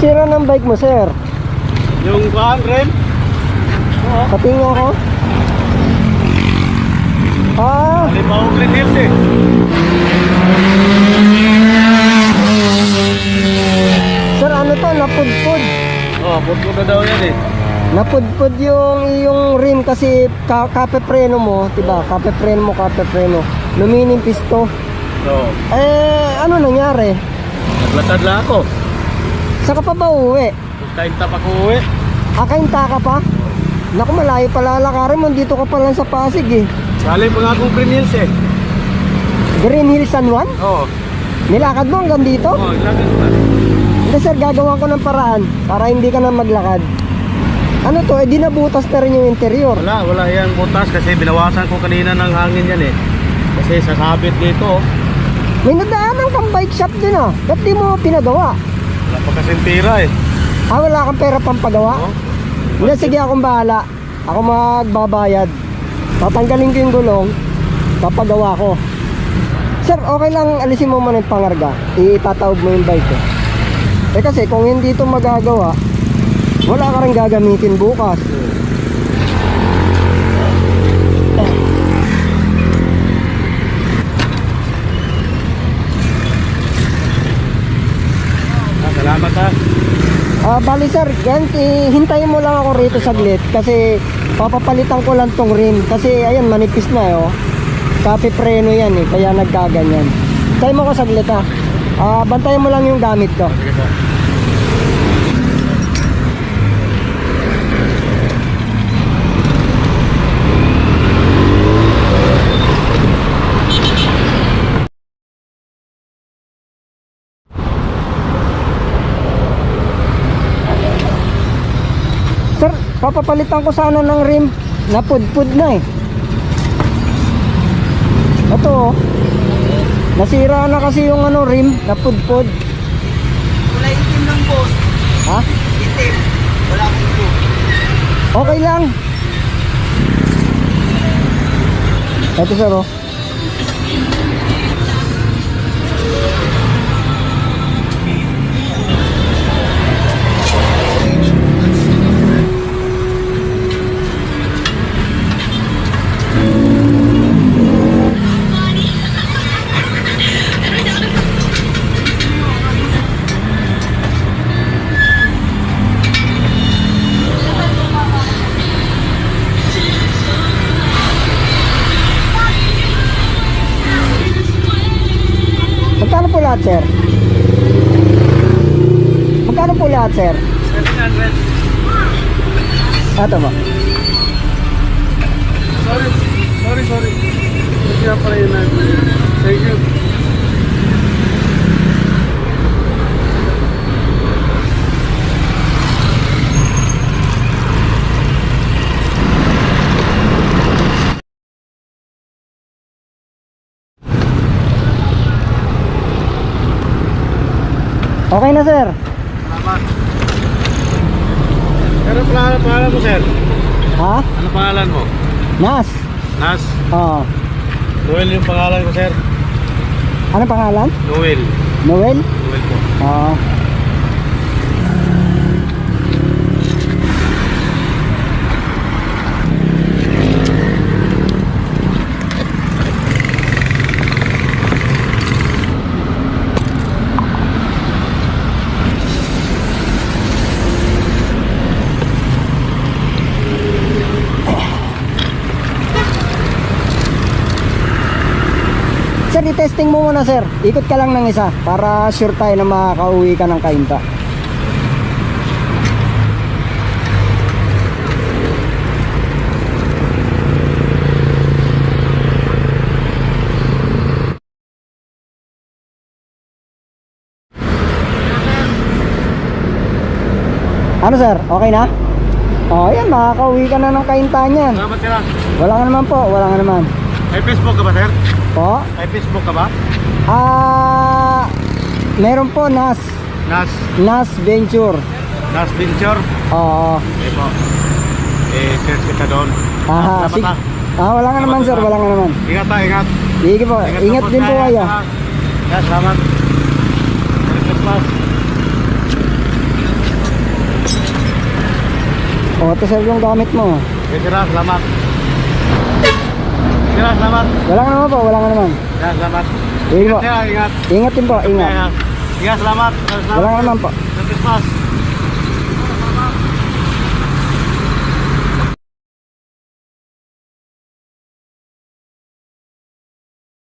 sira ng bike mo, sir? Yung kuhan, rin? Oo. Patingin ko. Ah, Halimbawa Green Hills eh. sir, ano to? Napudpud. Oo, oh, putlo na daw yan eh. Napudpud yung yung rim kasi ka kape preno mo, 'di ba? Kape preno mo, kape preno. Lumining pisto. Oo. Eh, ano nangyari? Naglatad lang ako. Saka pa ba uwi? Kain tapak uwi. Akainta ka pa? Naku, malayo pala lakarin mo. Dito ka pa lang sa Pasig eh. Galing pa nga akong Green Hills eh. Green Hill San Juan? Oo. Nilakad mo hanggang dito? Oo, ilagay ko. Hindi sir, gagawa ko ng paraan para hindi ka na maglakad. Ano to, eh di nabutas na rin yung interior. Wala, wala yan butas kasi binawasan ko kanina ng hangin yan eh. Kasi sasabit dito oh. May nadaanan kang bike shop din ah. Ba't di mo pinagawa? Wala pa kasing pira eh. Ah, wala kang pera pang pagawa? Oo. Hindi, sige akong bahala. Ako magbabayad. Tatanggalin ko yung gulong. Papagawa ko. Sir, okay lang alisin mo muna yung pangarga. Itatawag mo yung bike ko. Eh kasi kung hindi ito magagawa, wala ka rin gagamitin bukas. Ah, salamat ha. Ah, bali sir, yan, eh, hintayin mo lang ako rito saglit kasi papapalitan ko lang tong rim kasi ayan manipis na eh, oh. Kape preno yan eh, kaya nagkaganyan. Hintayin mo ko saglit ha. Ah, bantayan mo lang yung gamit ko. Sige po. Sir, papapalitan ko sana ng rim. Napudpud na eh. Ito oh. Nasira na kasi yung ano rim, napudpud. Kulay itim lang boss. Ha? Itim. Wala akong blue. Okay lang. Ito sir oh. Lahat sir? Magkano po lahat sir? 700. Ito ba? Sorry. Sorry, sorry. Kaya pala yun na. Thank you. Okay na sir. Salamat. Pero pangalan, pangalan mo, sir? Ha? Ano pangalan mo? Nas. Nas. Oo. Noel yung pangalan ko, sir. Ano pangalan? Noel. Noel? Noel po. Oo. Sir, i-testing mo muna sir. Ikot ka lang ng isa para sure tayo na makakauwi ka ng kainta. Ano sir? Okay na? Oh, yan, makakauwi ka na ng kainta niyan. Salamat, sir. ah. Wala ka naman po, wala ka naman. May Facebook ka ba, sir? Po? May Facebook ka ba? Ah, meron po NAS, Nas. NAS Venture. Nas Venture. Oo. Okay po. Eh, search kita doon. Ah, Salamat, sig- ah. wala nga naman sir, wala nga naman. Ingat ha, ingat. Sige po, ingat din po kayo. Ya, selamat. Merry Christmas. O, ito sir yung gamit mo. Okay, sir, salamat. Salamat. Wala nga naman po, wala nga naman. Sir, salamat. Ah, ingat. Ingat din po, ingat. Ingat, salamat. Salamat. Wala nga naman po. Christmas.